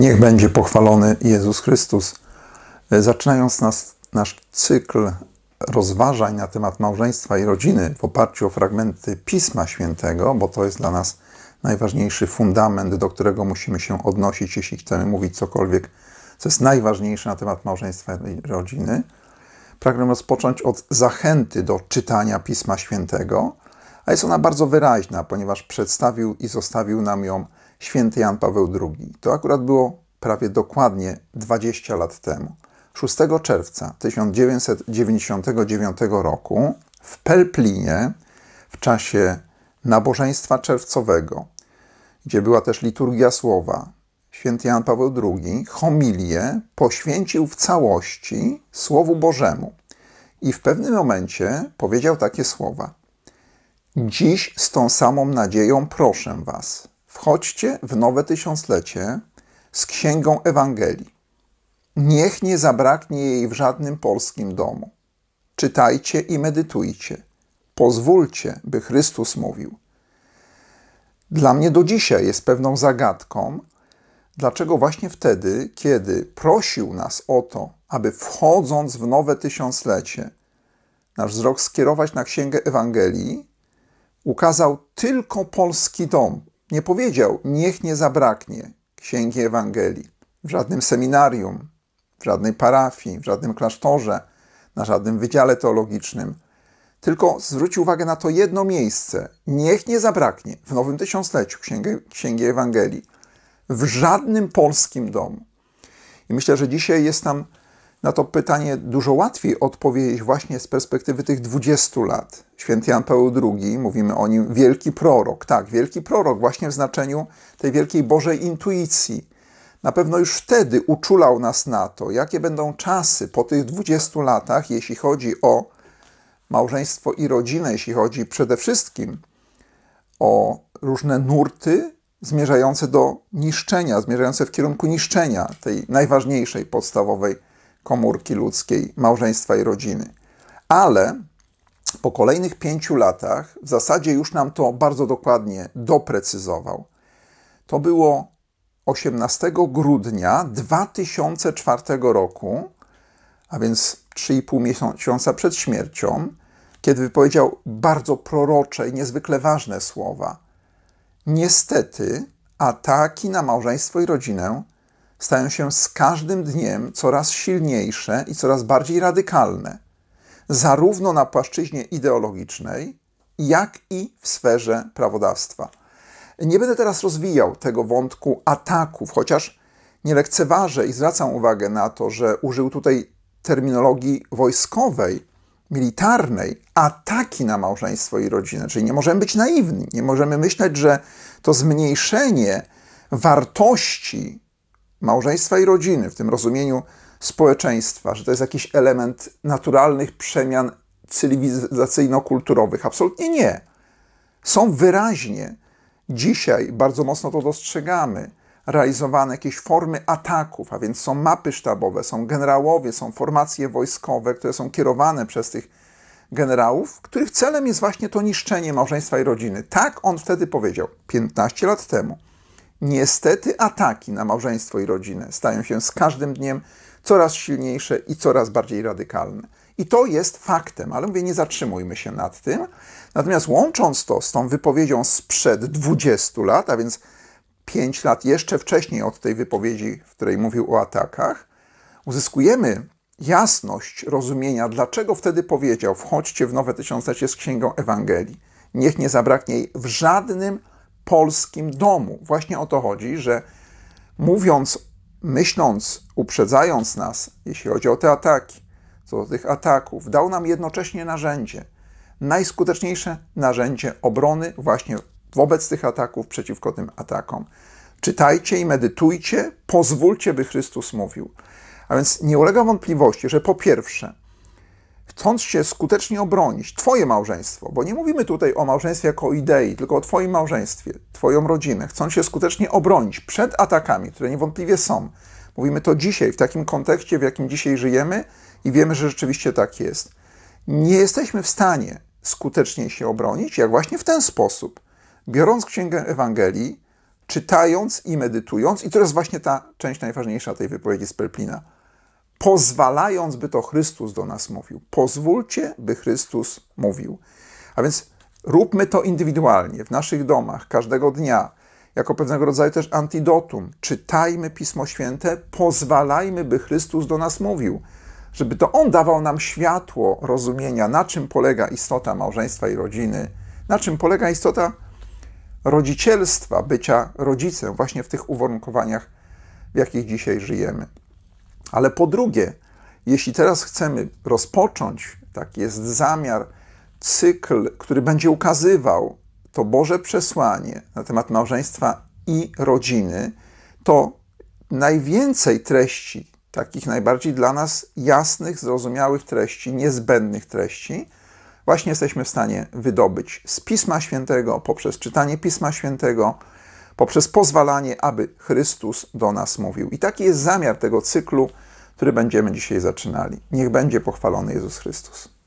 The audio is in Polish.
Niech będzie pochwalony Jezus Chrystus. Zaczynając nas, nasz cykl rozważań na temat małżeństwa i rodziny w oparciu o fragmenty Pisma Świętego, bo to jest dla nas najważniejszy fundament, do którego musimy się odnosić, jeśli chcemy mówić cokolwiek, co jest najważniejsze na temat małżeństwa i rodziny. Pragnę rozpocząć od zachęty do czytania Pisma Świętego, a jest ona bardzo wyraźna, ponieważ przedstawił i zostawił nam ją święty Jan Paweł II. To akurat było prawie dokładnie 20 lat temu. 6 czerwca 1999 roku w Pelplinie w czasie nabożeństwa czerwcowego, gdzie była też liturgia słowa, święty Jan Paweł II homilię poświęcił w całości Słowu Bożemu i w pewnym momencie powiedział takie słowa: Dziś z tą samą nadzieją proszę Was, wchodźcie w nowe tysiąclecie z Księgą Ewangelii. Niech nie zabraknie jej w żadnym polskim domu. Czytajcie i medytujcie. Pozwólcie, by Chrystus mówił. Dla mnie do dzisiaj jest pewną zagadką, dlaczego właśnie wtedy, kiedy prosił nas o to, aby wchodząc w nowe tysiąclecie, nasz wzrok skierować na Księgę Ewangelii, ukazał tylko polski dom. Nie powiedział, niech nie zabraknie Księgi Ewangelii w żadnym seminarium, w żadnej parafii, w żadnym klasztorze, na żadnym wydziale teologicznym. Tylko zwrócił uwagę na to jedno miejsce. Niech nie zabraknie w nowym tysiącleciu Księgi, Księgi Ewangelii w żadnym polskim domu. I myślę, że dzisiaj jest nam na to pytanie dużo łatwiej odpowiedzieć właśnie z perspektywy tych 20 lat. Święty Jan Paweł II, mówimy o nim, wielki prorok. Tak, wielki prorok właśnie w znaczeniu tej wielkiej Bożej intuicji. Na pewno już wtedy uczulał nas na to, jakie będą czasy po tych 20 latach, jeśli chodzi o małżeństwo i rodzinę, jeśli chodzi przede wszystkim o różne nurty zmierzające do niszczenia, zmierzające w kierunku niszczenia tej najważniejszej, podstawowej komórki ludzkiej, małżeństwa i rodziny. Ale po kolejnych pięciu latach w zasadzie już nam to bardzo dokładnie doprecyzował. To było 18 grudnia 2004 roku, a więc 3,5 miesiąca przed śmiercią, kiedy wypowiedział bardzo prorocze i niezwykle ważne słowa. Niestety, ataki na małżeństwo i rodzinę stają się z każdym dniem coraz silniejsze i coraz bardziej radykalne, zarówno na płaszczyźnie ideologicznej, jak i w sferze prawodawstwa. Nie będę teraz rozwijał tego wątku ataków, chociaż nie lekceważę i zwracam uwagę na to, że użył tutaj terminologii wojskowej, militarnej, ataki na małżeństwo i rodzinę. Czyli nie możemy być naiwni, nie możemy myśleć, że to zmniejszenie wartości małżeństwa i rodziny, w tym rozumieniu społeczeństwa, że to jest jakiś element naturalnych przemian cywilizacyjno-kulturowych. Absolutnie nie. Są wyraźnie, dzisiaj bardzo mocno to dostrzegamy, realizowane jakieś formy ataków, a więc są mapy sztabowe, są generałowie, są formacje wojskowe, które są kierowane przez tych generałów, których celem jest właśnie to niszczenie małżeństwa i rodziny. Tak on wtedy powiedział, 15 lat temu. Niestety ataki na małżeństwo i rodzinę stają się z każdym dniem coraz silniejsze i coraz bardziej radykalne. I to jest faktem, ale mówię, nie zatrzymujmy się nad tym. Natomiast łącząc to z tą wypowiedzią sprzed 20 lat, a więc 5 lat jeszcze wcześniej od tej wypowiedzi, w której mówił o atakach, uzyskujemy jasność rozumienia, dlaczego wtedy powiedział: Wchodźcie w nowe tysiąclecie z Księgą Ewangelii. Niech nie zabraknie jej w żadnym polskim domu. Właśnie o to chodzi, że mówiąc, myśląc, uprzedzając nas, jeśli chodzi o te ataki, co do tych ataków, dał nam jednocześnie narzędzie, najskuteczniejsze narzędzie obrony właśnie wobec tych ataków, przeciwko tym atakom. Czytajcie i medytujcie, pozwólcie, by Chrystus mówił. A więc nie ulega wątpliwości, że po pierwsze, chcąc się skutecznie obronić, Twoje małżeństwo, bo nie mówimy tutaj o małżeństwie jako o idei, tylko o Twoim małżeństwie, Twoją rodzinę, chcąc się skutecznie obronić przed atakami, które niewątpliwie są. Mówimy to dzisiaj, w takim kontekście, w jakim dzisiaj żyjemy i wiemy, że rzeczywiście tak jest. Nie jesteśmy w stanie skutecznie się obronić, jak właśnie w ten sposób, biorąc Księgę Ewangelii, czytając i medytując, i to jest właśnie ta część najważniejsza tej wypowiedzi z Pelplina, pozwalając, by to Chrystus do nas mówił. Pozwólcie, by Chrystus mówił. A więc róbmy to indywidualnie, w naszych domach, każdego dnia, jako pewnego rodzaju też antidotum. Czytajmy Pismo Święte, pozwalajmy, by Chrystus do nas mówił, żeby to On dawał nam światło rozumienia, na czym polega istota małżeństwa i rodziny, na czym polega istota rodzicielstwa, bycia rodzicem, właśnie w tych uwarunkowaniach, w jakich dzisiaj żyjemy. Ale po drugie, jeśli teraz chcemy rozpocząć, taki jest zamiar, cykl, który będzie ukazywał to Boże przesłanie na temat małżeństwa i rodziny, to najwięcej treści, takich najbardziej dla nas jasnych, zrozumiałych treści, niezbędnych treści, właśnie jesteśmy w stanie wydobyć z Pisma Świętego, poprzez czytanie Pisma Świętego, poprzez pozwalanie, aby Chrystus do nas mówił. I taki jest zamiar tego cyklu, który będziemy dzisiaj zaczynali. Niech będzie pochwalony Jezus Chrystus.